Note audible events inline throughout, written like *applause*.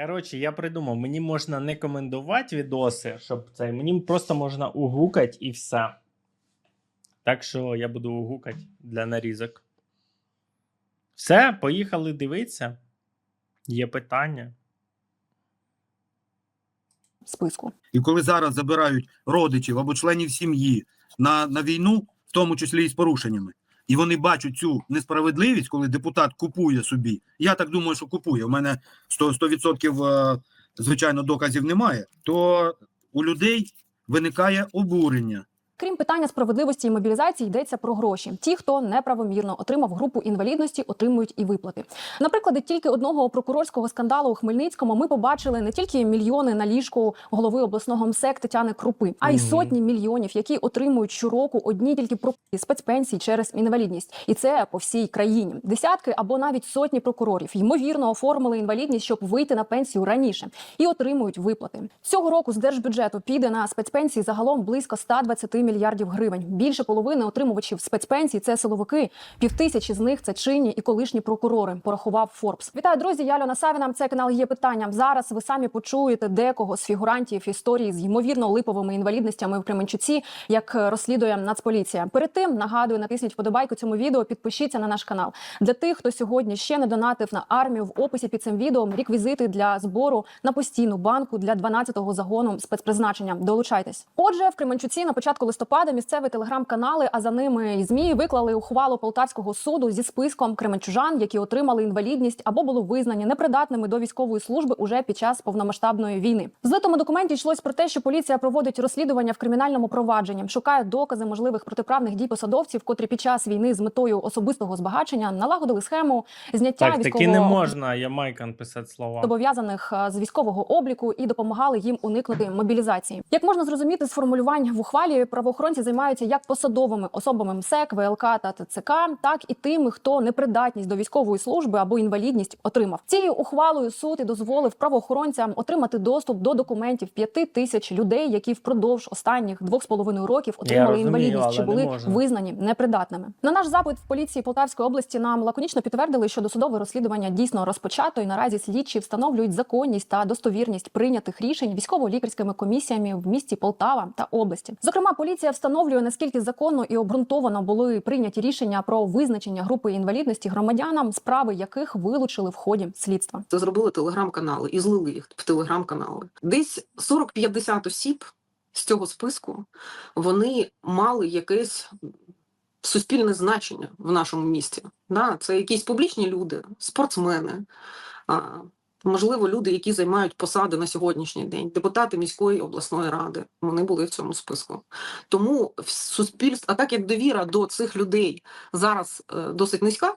Коротше, я придумав, мені можна не комендувати відоси, щоб це. Мені просто можна угукати і все. Так що я буду угукати для нарізок. Все, поїхали дивитися. Є питання. списку. І коли зараз забирають родичів або членів сім'ї на, на війну, в тому числі і з порушеннями, і вони бачать цю несправедливість, коли депутат купує собі. Я так думаю, що купує. У мене 100%, 100% е, звичайно доказів немає. То у людей виникає обурення. Крім питання справедливості і мобілізації, йдеться про гроші. Ті, хто неправомірно отримав групу інвалідності, отримують і виплати. Наприклад, тільки одного прокурорського скандалу у Хмельницькому ми побачили не тільки мільйони на ліжку голови обласного МСЕК Тетяни Крупи, а й сотні мільйонів, які отримують щороку одні тільки прокурори спецпенсії через інвалідність, і це по всій країні. Десятки або навіть сотні прокурорів ймовірно оформили інвалідність, щоб вийти на пенсію раніше, і отримують виплати. Цього року з держбюджету піде на спецпенсії загалом близько 120 мільярдів гривень. Більше половини отримувачів спецпенсій це силовики. Півтисячі з них це чинні і колишні прокурори. Порахував Форбс. Вітаю, друзі! Я Альона Савіна. Це канал є питання. Зараз ви самі почуєте декого з фігурантів історії з ймовірно липовими інвалідностями в Кременчуці, як розслідує Нацполіція. Перед тим нагадую, натисніть вподобайку цьому відео, підпишіться на наш канал. Для тих, хто сьогодні ще не донатив на армію, в описі під цим відео реквізити для збору на постійну банку для 12-го загону спецпризначення. Долучайтесь. Отже, в Кременчуці на початку листопада місцеві телеграм-канали, а за ними і змі виклали ухвалу полтавського суду зі списком кременчужан, які отримали інвалідність або були визнані непридатними до військової служби уже під час повномасштабної війни. В злитому документі йшлось про те, що поліція проводить розслідування в кримінальному провадженні, шукає докази можливих протиправних дій посадовців, котрі під час війни з метою особистого збагачення налагодили схему зняття Так, таки не можна, я майкан писати слова. зобов'язаних е, з військового обліку і допомагали їм уникнути мобілізації. Як можна зрозуміти з формулювань в ухвалі, правоохоронці займаються як посадовими особами МСЕК, ВЛК та ТЦК, так і тими, хто непридатність до військової служби або інвалідність отримав. Цією ухвалою суд і дозволив правоохоронцям отримати доступ до документів п'яти тисяч людей, які впродовж останніх двох з половиною років отримали розумію, інвалідність чи не були визнані непридатними. На наш запит в поліції Полтавської області нам лаконічно підтвердили, що досудове розслідування дійсно розпочато, і наразі слідчі встановлюють законність та достовірність прийнятих рішень військово-лікарськими комісіями в місті Полтава та області. Зокрема, поліція встановлює наскільки законно і обґрунтовано були прийняті рішення про визначення групи інвалідності громадянам, справи яких вилучили в ході слідства. Це зробили телеграм-канали і злили їх в телеграм-канали. Десь 40-50 осіб з цього списку вони мали якесь суспільне значення в нашому місті. Да? Це якісь публічні люди, спортсмени. Можливо, люди, які займають посади на сьогоднішній день, депутати міської обласної ради, вони були в цьому списку. Тому суспільство, а так як довіра до цих людей зараз е, досить низька,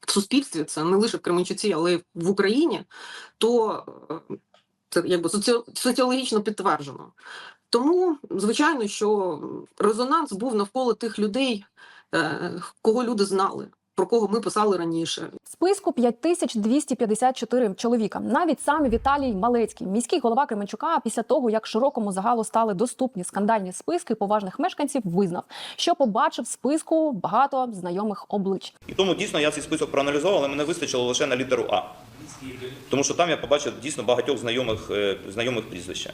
в суспільстві, це не лише в Кременчуці, але й в Україні, то е, це якби соці... соціологічно підтверджено. Тому, звичайно, що резонанс був навколо тих людей, е, кого люди знали, про кого ми писали раніше. В списку 5254 чоловіка. Навіть сам Віталій Малецький, міський голова Кременчука, після того як широкому загалу стали доступні скандальні списки поважних мешканців, визнав, що побачив в списку багато знайомих облич. І тому дійсно я цей список проаналізував, але мене вистачило лише на літеру А. Тому що там я побачив дійсно багатьох знайомих, е, знайомих прізвища.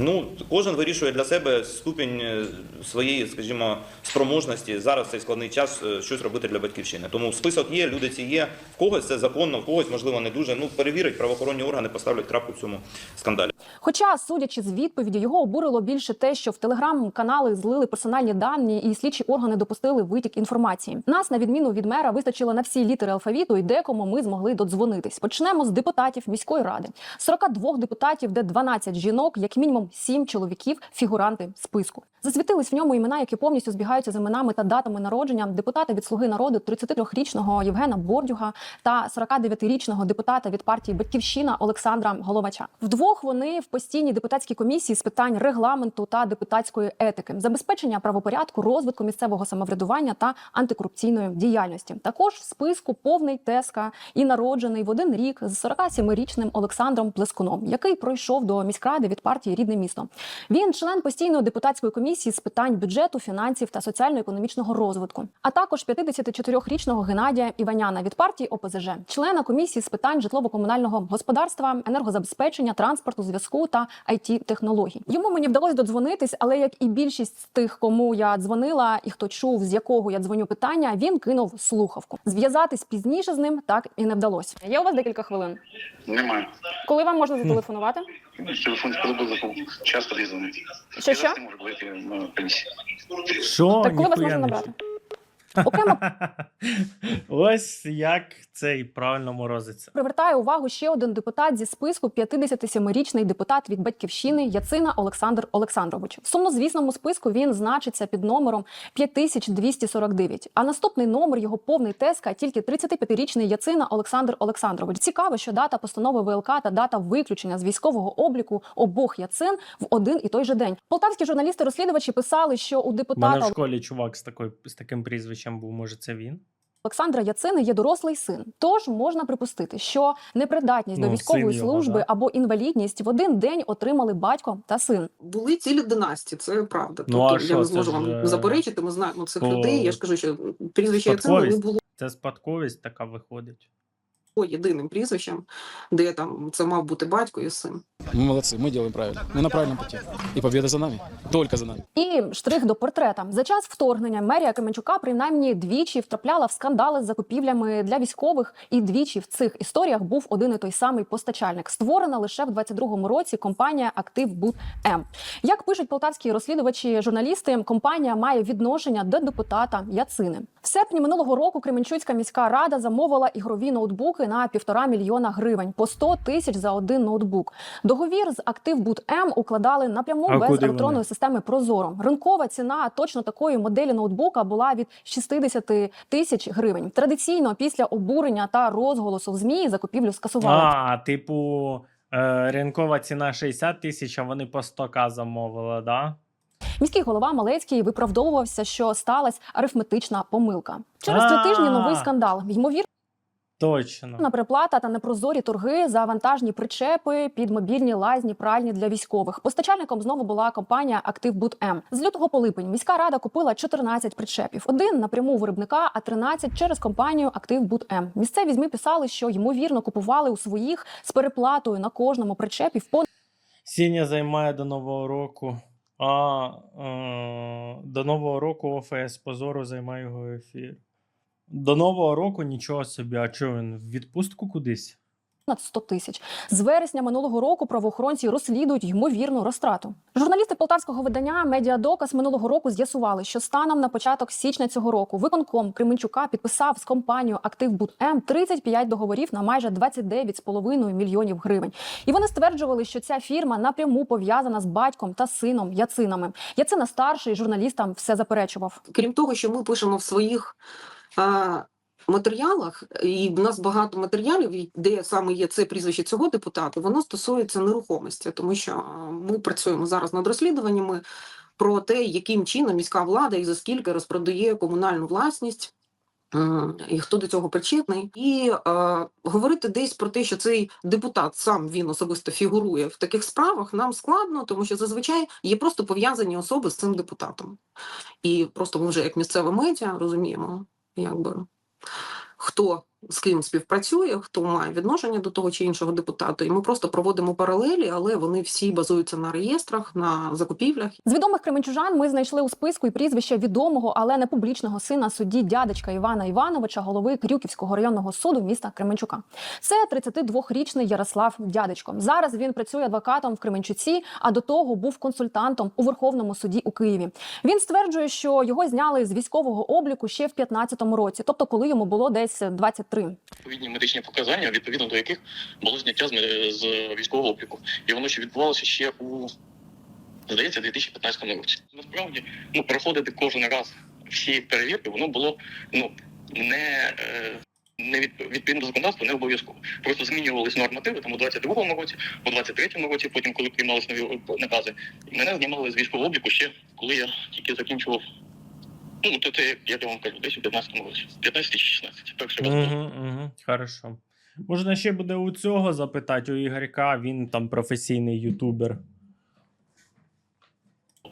Ну, кожен вирішує для себе ступінь е, своєї, скажімо, спроможності зараз в цей складний час е, щось робити для батьківщини. Тому список є, люди ці є. В когось це законно, в когось можливо не дуже. Ну перевірить правоохоронні органи, поставлять крапку в цьому скандалі. Хоча, судячи з відповіді, його обурило більше те, що в телеграм-канали злили персональні дані, і слідчі органи допустили витік інформації. Нас, на відміну від мера, вистачило на всі літери алфавіту, і декому ми змогли додзвонитись. Почнемо з депутатів міської ради. З 42 депутатів, де 12 жінок, як мінімум 7 чоловіків, фігуранти списку. Засвітились в ньому імена, які повністю збігаються з іменами та датами народження депутата від Слуги народу 33-річного Євгена Бордюга та 49-річного депутата від партії Батьківщина Олександра Головача. Вдвох вони в постійній депутатській комісії з питань регламенту та депутатської етики, забезпечення правопорядку, розвитку місцевого самоврядування та антикорупційної діяльності. Також в списку повний теска і народжений в один рік з 47-річним Олександром Плескуном, який пройшов до міськради від партії Рідне місто. Він член постійної депутатської комісії з питань бюджету, фінансів та соціально-економічного розвитку, а також 54-річного Геннадія Іваняна від партії ОПЗЖ, члена комісії з питань житлово-комунального господарства, енергозабезпечення, транспорту, зв'язку та it технологій. Йому мені вдалося додзвонитись, але як і більшість з тих, кому я дзвонила, і хто чув, з якого я дзвоню питання, він кинув слухавку. Зв'язатись пізніше з ним так і не вдалося. Є у вас декілька хвилин. Немає. Коли вам можна зателефонувати? Телефон коли був час під'їзданий. Що, що? Я не можу говорити на пенсії. Що? Так коли вас Ніхуя можна не набрати? Окремо *laughs* Ось як цей правильно морозиться. привертає увагу ще один депутат зі списку 57-річний депутат від батьківщини Яцина Олександр Олександрович. В сумнозвісному списку він значиться під номером 5249. А наступний номер його повний теска тільки 35-річний Яцина Олександр Олександрович. Цікаво, що дата постанови ВЛК та дата виключення з військового обліку обох Яцин в один і той же день. Полтавські журналісти-розслідувачі писали, що у У мене в школі чувак з такою з таким прізвищем був. Може, це він? Олександра Яцини є дорослий син. Тож можна припустити, що непридатність до Ну, військової син його, служби да. або інвалідність в один день отримали батько та син. Були цілі династії, це правда. Ну, а тобто що, я не зможу ж, вам же... заперечити. Ми знаємо цих по- людей. Я ж кажу, що прізвище Яцини не було Це спадковість така виходить єдиним прізвищем, де там це мав бути батько і син. Мы молодцы, мы делаем правильно. Мы на правильном пути. И победа за нами. Только за нами. І штрих до портрета. За час вторгнення мерія Кременчука принаймні двічі втрапляла в скандали з закупівлями для військових, і двічі в цих історіях був один і той самий постачальник. Створена лише в 22-му році компанія Актив Буд М. Як пишуть полтавські розслідувачі журналісти, компанія має відношення до депутата Яцини. В серпні минулого року Кременчуцька міська рада замовила ігрові ноутбуки на півтора мільйона гривень по 100 тисяч за один ноутбук. Договір з Актив Буд М укладали напряму А без електронної вони? системи Прозоро. Ринкова ціна точно такої моделі ноутбука була від 60 тисяч гривень. Традиційно після обурення та розголосу в змі закупівлю скасували. А, типу, е, ринкова ціна 60 тисяч, а вони по 100к замовили, да? Міський голова Малецький виправдовувався, що сталася арифметична помилка. Через три тижні новий скандал. Ймовірно, Точно. переплата та непрозорі торги за вантажні причепи під мобільні лазні пральні для військових. Постачальником знову була компанія Актив Буд М. З лютого по липень міська рада купила 14 причепів. Один напряму виробника, а 13 через компанію Актив Буд М. Місцеві змі писали, що ймовірно купували у своїх з переплатою на кожному причепі в понад Сіня займає до Нового року. А е, до Нового року ОФС позору займає його ефір. До Нового року нічого собі, а чого він в відпустку кудись? понад 100 тисяч. З вересня минулого року правоохоронці розслідують ймовірну розтрату. Журналісти полтавського видання Медіадоказ минулого року з'ясували, що станом на початок січня цього року виконком Кременчука підписав з компанією Актив Буд М 35 договорів на майже 29,5 мільйонів гривень. І вони стверджували, що ця фірма напряму пов'язана з батьком та сином Яцинами. Яцина старший журналістам все заперечував. Крім того, що ми пишемо в своїх матеріалах, і в нас багато матеріалів, де саме є це прізвище цього депутата, воно стосується нерухомості, тому що ми працюємо зараз над розслідуваннями про те, яким чином міська влада і за скільки розпродає комунальну власність. І хто до цього причетний, і е, говорити десь про те, що цей депутат сам він особисто фігурує в таких справах, нам складно, тому що зазвичай є просто пов'язані особи з цим депутатом. І просто ми вже як місцеве медіа розуміємо, якби хто з ким співпрацює, хто має відношення до того чи іншого депутата. І ми просто проводимо паралелі, але вони всі базуються на реєстрах, на закупівлях. З відомих кременчужан ми знайшли у списку і прізвище відомого, але не публічного сина судді дядечка Івана Івановича, голови Крюківського районного суду міста Кременчука. Це 32-річний Ярослав Дядечко. Зараз він працює адвокатом в Кременчуці, а до того був консультантом у Верховному суді у Києві. Він стверджує, що його зняли з військового обліку ще в 15-му році, тобто коли йому було десь 23. Відповідні медичні показання, відповідно до яких було зняття з, військового обліку. І воно ще відбувалося ще у здається, 2015 році. Насправді, ну проходити кожен раз всі перевірки, воно було ну не. Е... Не від відповідно до законодавства не обов'язково. Просто змінювались нормативи там у 22-му році, у 23-му році, потім, коли приймались нові накази, мене знімали з військового обліку ще коли я тільки закінчував. Ну, то це я вам кажу, десь у 15-му році, 15 чи 16. Перший раз було. Угу, угу, хорошо. Можна ще буде у цього запитати, у Ігорька, він там професійний ютубер.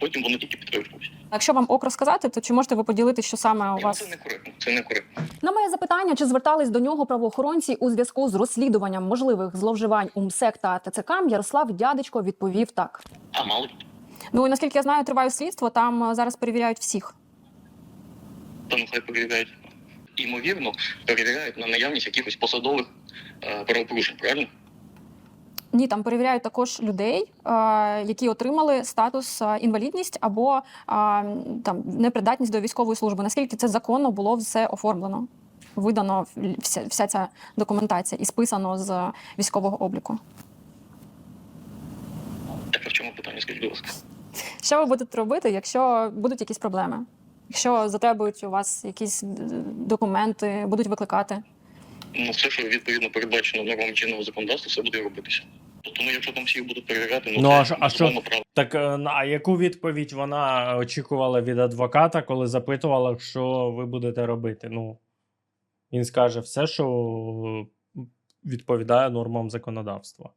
Потім вони тільки підтверджують. Якщо вам ок розказати, то чи можете ви поділити, що саме у Ну, вас Це некоректно. Це некоректно. на моє запитання, чи звертались до нього правоохоронці у зв'язку з розслідуванням можливих зловживань у МСЕК та ТЦК, Ярослав Дядечко відповів так. А мало Ну і наскільки я знаю, триває слідство. Там е, зараз перевіряють всіх. То нехай перевіряють. Імовірно, перевіряють на наявність якихось посадових е, правопорушень, правильно? Ні, там перевіряють також людей, е, які отримали статус е, інвалідність або там непридатність до військової служби. Наскільки це законно було все оформлено, видано вся, вся ця документація і списано з військового обліку. Так а в чому питання, скажіть, будь ласка? Що ви будете робити, якщо будуть якісь проблеми? Якщо затребують у вас якісь документи, будуть викликати? Ну, все, що відповідно передбачено нормам чинного законодавства, все буде робитися. Тобто, ну, якщо там всіх будуть перевіряти, ну, Ну, це а а що? права. Так е, а яку відповідь вона очікувала від адвоката, коли запитувала, що ви будете робити? Ну він скаже все, що відповідає нормам законодавства.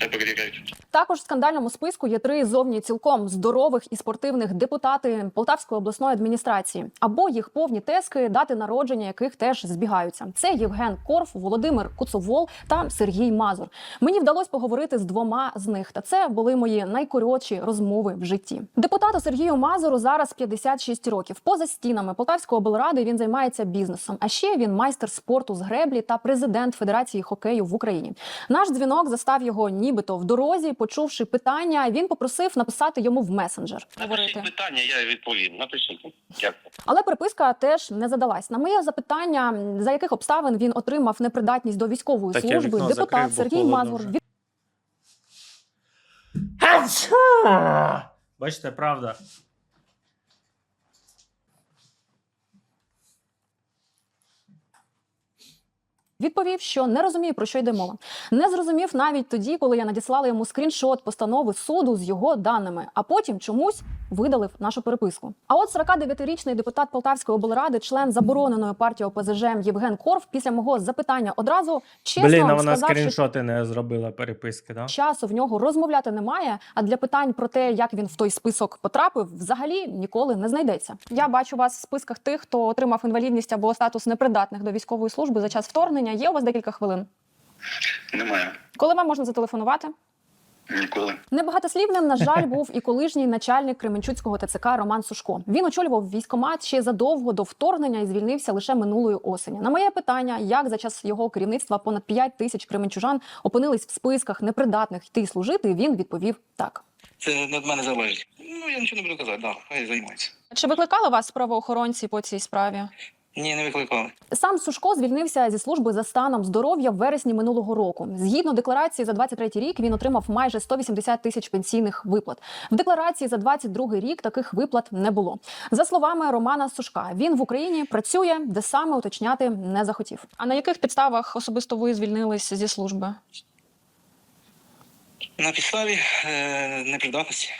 Це перевіряють. Також в скандальному списку є три зовні цілком здорових і спортивних депутати Полтавської обласної адміністрації, або їх повні тески, дати народження яких теж збігаються. Це Євген Корф, Володимир Куцовол та Сергій Мазур. Мені вдалося поговорити з двома з них, та це були мої найкоротші розмови в житті. Депутату Сергію Мазуру зараз 56 років. Поза стінами Полтавської облради він займається бізнесом. А ще він майстер спорту з греблі та президент Федерації хокею в Україні. Наш дзвінок застав його нібито в дорозі. Почувши питання, він попросив написати йому в месенджер. Напишіть питання, я відповім. Напишіть. Дякую. Але переписка теж не задалась. На моє запитання, за яких обставин він отримав непридатність до військової Так служби, вікно депутат закрив, бо Сергій холодно Мазур вже. від- Бачите, правда. Відповів, що не розуміє про що йде мова. Не зрозумів навіть тоді, коли я надіслала йому скріншот постанови суду з його даними, а потім чомусь видалив нашу переписку. А от 49-річний депутат Полтавської облради, член забороненої партії ОПЗЖ Євген Корф, після мого запитання одразу чесно Блін, а вона сказав, скріншоти не зробила переписки, да? часу в нього розмовляти немає. А для питань про те, як він в той список потрапив, взагалі ніколи не знайдеться. Я бачу вас в списках тих, хто отримав інвалідність або статус непридатних до військової служби за час вторгнення. Є у вас декілька хвилин. Немає. Коли вам можна зателефонувати? Ніколи. Небагатослівним, на жаль, був і колишній начальник Кременчуцького ТЦК Роман Сушко. Він очолював військомат ще задовго до вторгнення і звільнився лише минулої осені. На моє питання, як за час його керівництва понад 5 тисяч кременчужан опинились в списках непридатних йти служити, він відповів так. Це не від мене залежить. Ну, я нічого не буду казати, да, хай займається. Чи викликали вас правоохоронці по цій справі? Ні, не викликали. Сам Сушко звільнився зі служби за станом здоров'я в вересні минулого року. Згідно декларації за 23 рік він отримав майже 180 тисяч пенсійних виплат. В декларації за 22 рік таких виплат не було. За словами Романа Сушка, він в Україні працює, де саме уточняти не захотів. А на яких підставах особисто ви звільнились зі служби? На підставі е, непридатності.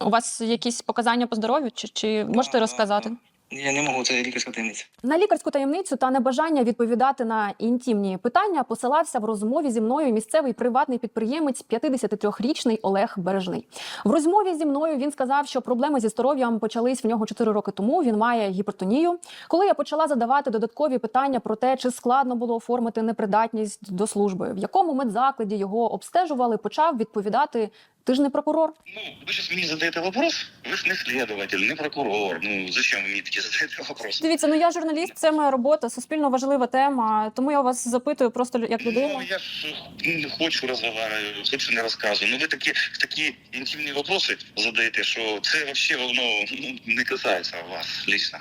У вас якісь показання по здоров'ю, чи, чи можете розказати? Я не можу, це лікарська таємниця. На лікарську таємницю та небажання відповідати на інтимні питання посилався в розмові зі мною місцевий приватний підприємець 53-річний Олег Бережний. В розмові зі мною він сказав, що проблеми зі здоров'ям почались в нього 4 роки тому. Він має гіпертонію. Коли я почала задавати додаткові питання про те, чи складно було оформити непридатність до служби, в якому медзакладі його обстежували, почав відповідати: ти ж не прокурор. Ну, ви зараз мені задаєте вопрос, ви ж не слідователь, не прокурор. Ну, зачем ви мені такі задаєте вопрос? Дивіться, ну я журналіст, це моя робота, суспільно важлива тема. Тому я вас запитую просто як людину. Ну, я ж не хочу розмовляю, хочу не розказую. Ну, ви такі, такі інтимні вопроси задаєте, що це взагалі воно ну, не касається вас лично.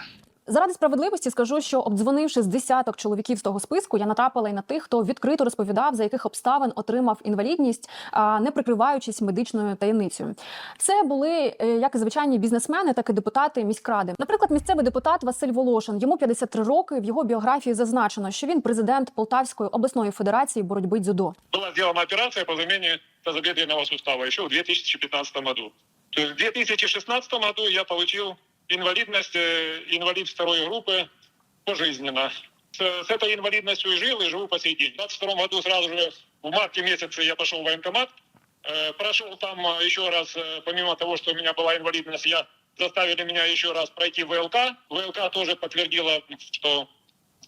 Заради справедливості скажу, що обдзвонивши з десяток чоловіків з того списку, я натрапила й на тих, хто відкрито розповідав, за яких обставин отримав інвалідність, не прикриваючись медичною таємницею. Це були е, як і звичайні бізнесмени, так і депутати міськради. Наприклад, місцевий депутат Василь Волошин. Йому 53 роки. В його біографії зазначено, що він президент Полтавської обласної федерації боротьби дзюдо. была сделана операция по замене тазобедренного сустава еще в 2015 году. То есть в 2016 году я получил инвалидность, э, инвалид второй группы пожизненно. С, с этой инвалидностью и жил, и живу по сей день. В 2022 году сразу же в марте месяце я пошел в военкомат, Э, Прошел там э, еще раз, э, помимо того, что у меня была инвалидность, я заставили меня еще раз пройти ВЛК. ВЛК тоже подтвердила, что,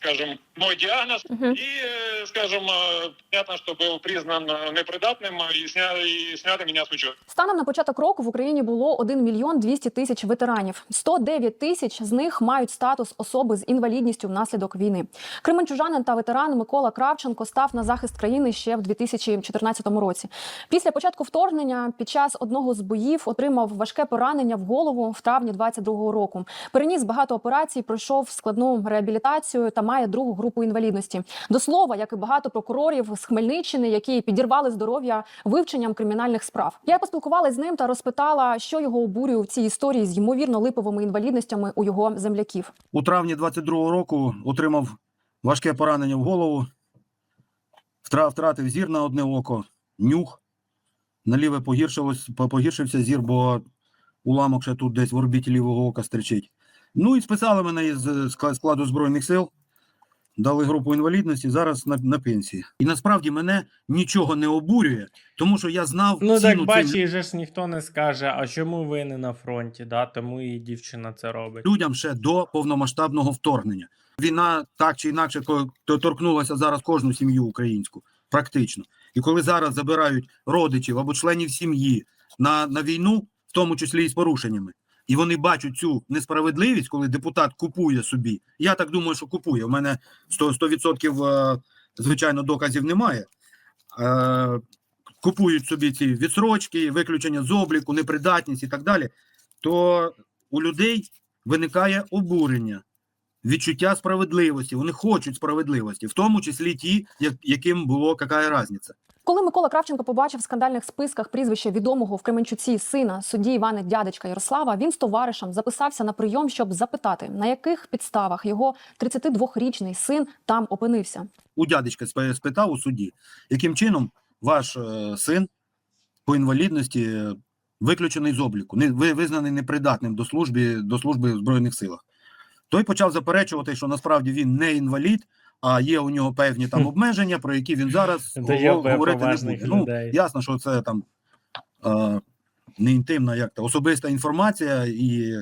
скажем, мой диагноз. Мгм. И, э, скажем, э, понятно, что был признан э, непридатным э, и, сня... и сняли меня с учета. Станом на початок року в Україні було 1 мільйон 200 тисяч ветеранів. 109 тисяч з них мають статус особи з інвалідністю внаслідок війни. Кременчужанин та ветеран Микола Кравченко став на захист країни ще в 2014 році. Після початку вторгнення під час одного з боїв отримав важке поранення в голову в травні 22-го року. Переніс багато операцій, пройшов складну реабілітацію та має другу групу інвалідності. До слова, як і багато прокурорів з Хмельниччини, які підірвали здоров'я вивченням кримінальних справ. Я поспілкувалася з ним та розпитала, що його обурює в цій історії з ймовірно липовими інвалідностями у його земляків. У травні 22-го року отримав важке поранення в голову, втратив зір на одне око, нюх. На ліве погіршилось, погіршився зір, бо уламок ще тут десь в орбіті лівого ока стричить. Ну і списали мене із складу Збройних сил, дали групу інвалідності, зараз на, на пенсії. І насправді мене нічого не обурює, тому що я знав Ну ціну так цим же ж ніхто не скаже, а чому ви не на фронті, да? тому і дівчина це робить. людям ще до повномасштабного вторгнення. Війна так чи інакше то- торкнулася зараз кожну сім'ю українську, практично. І коли зараз забирають родичів або членів сім'ї на, на війну, в тому числі і з порушеннями, і вони бачать цю несправедливість, коли депутат купує собі. Я так думаю, що купує. У мене 100%, 100% е, звичайно доказів немає. Е, Купують собі ці відсрочки, виключення з обліку, непридатність і так далі. То у людей виникає обурення, відчуття справедливості. Вони хочуть справедливості, в тому числі ті, яким було яка різниця. Коли Микола Кравченко побачив в скандальних списках прізвище відомого в Кременчуці сина судді Івана дядечка Ярослава, він з товаришем записався на прийом, щоб запитати, на яких підставах його 32-річний син там опинився. У дядечка спитав у суді, яким чином ваш е, син по інвалідності виключений з обліку, ви визнаний непридатним до служби до служби в збройних силах. Той почав заперечувати, що насправді він не інвалід, а є у нього певні там обмеження, про які він зараз говорити не буде. Ну, ясно, що це там е, не інтимна, як то особиста інформація, і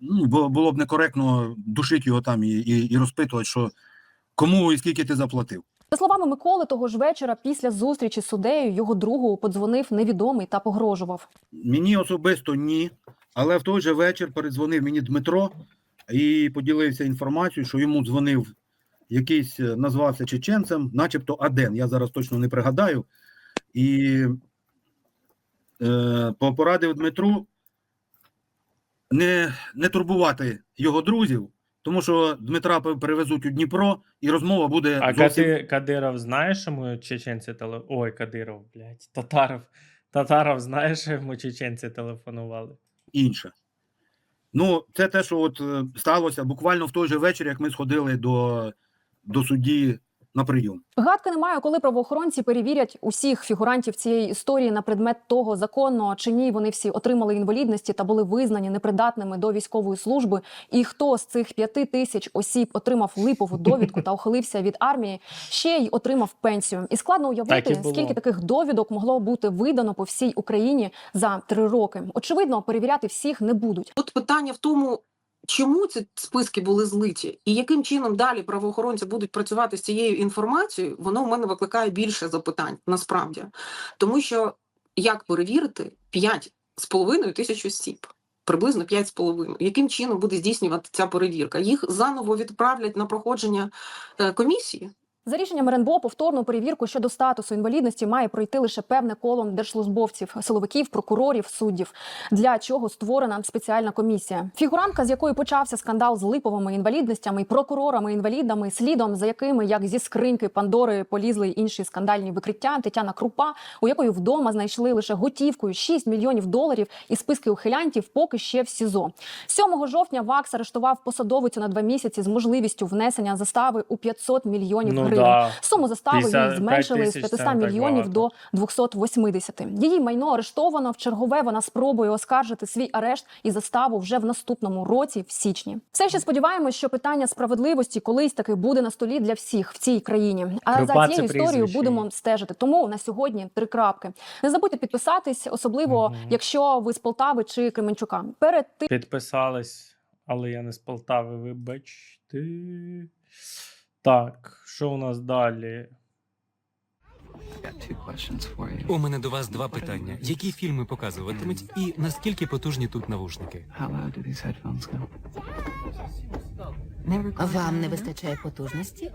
ну, було, було б некоректно душити його там і, і, і розпитувати, що кому і скільки ти заплатив. За словами Миколи, того ж вечора, після зустрічі з суддею, його другу подзвонив невідомий та погрожував. Мені особисто ні, але в той же вечір передзвонив мені Дмитро і поділився інформацією, що йому дзвонив якийсь, е, назвався чеченцем, начебто Аден. Я зараз точно не пригадаю. І е, порадив Дмитру не, не турбувати його друзів, тому що Дмитра перевезуть у Дніпро, і розмова буде А зовсім Кадиров знаєш, йому чеченці теле... Ой, Кадиров, блядь, Татаров. Татаров, знаєш, йому чеченці телефонували? інше. Ну, це те, що от е, сталося буквально в той же вечір, як ми сходили до, до судді на прийом. Гадки немає, коли правоохоронці перевірять усіх фігурантів цієї історії на предмет того, законно чи ні вони всі отримали інвалідності та були визнані непридатними до військової служби. І хто з цих п'яти тисяч осіб отримав липову довідку та ухилився від армії, ще й отримав пенсію. І складно Так і уявити, скільки таких довідок могло бути видано по всій Україні за три роки. Очевидно, перевіряти всіх не будуть. Тут питання в тому, чому ці списки були злиті, і яким чином далі правоохоронці будуть працювати з цією інформацією, воно в мене викликає більше запитань насправді. Тому що як перевірити 5 з половиною тисяч осіб? Приблизно 5,5. Яким чином буде здійснювати ця перевірка? Їх заново відправлять на проходження е, комісії. За рішенням РНБО повторну перевірку щодо статусу інвалідності має пройти лише певне коло держслужбовців, силовиків, прокурорів, суддів. Для чого створена спеціальна комісія. Фігурантка, з якої почався скандал з липовими інвалідностями, прокурорами-інвалідами, слідом за якими, як зі скриньки Пандори, полізли інші скандальні викриття. Тетяна Крупа, у якої вдома знайшли лише готівкою 6 мільйонів доларів і списки ухилянтів, поки ще в СІЗО. 7 жовтня ВАКС арештував посадовицю на два місяці з можливістю внесення застави у 500 мільйонів Ну, гривень. да. Суму застави 55 її зменшили з 500 не мільйонів до 280. Її майно арештовано. В чергове вона спробує оскаржити свій арешт і заставу вже в наступному році, в січні. Все ще сподіваємось, що питання справедливості колись таки буде на столі для всіх в цій країні. А Крупа за цією історією будемо стежити. Тому на сьогодні три крапки. Не забудьте підписатись, особливо Мгм. якщо ви з Полтави чи Кременчука. Перед тим. Підписались, але я не з Полтави, вибачте. Так, що у нас далі? У мене до вас два питання: які фільми показуватимуть, і наскільки потужні тут навушники? Вам не вистачає потужності?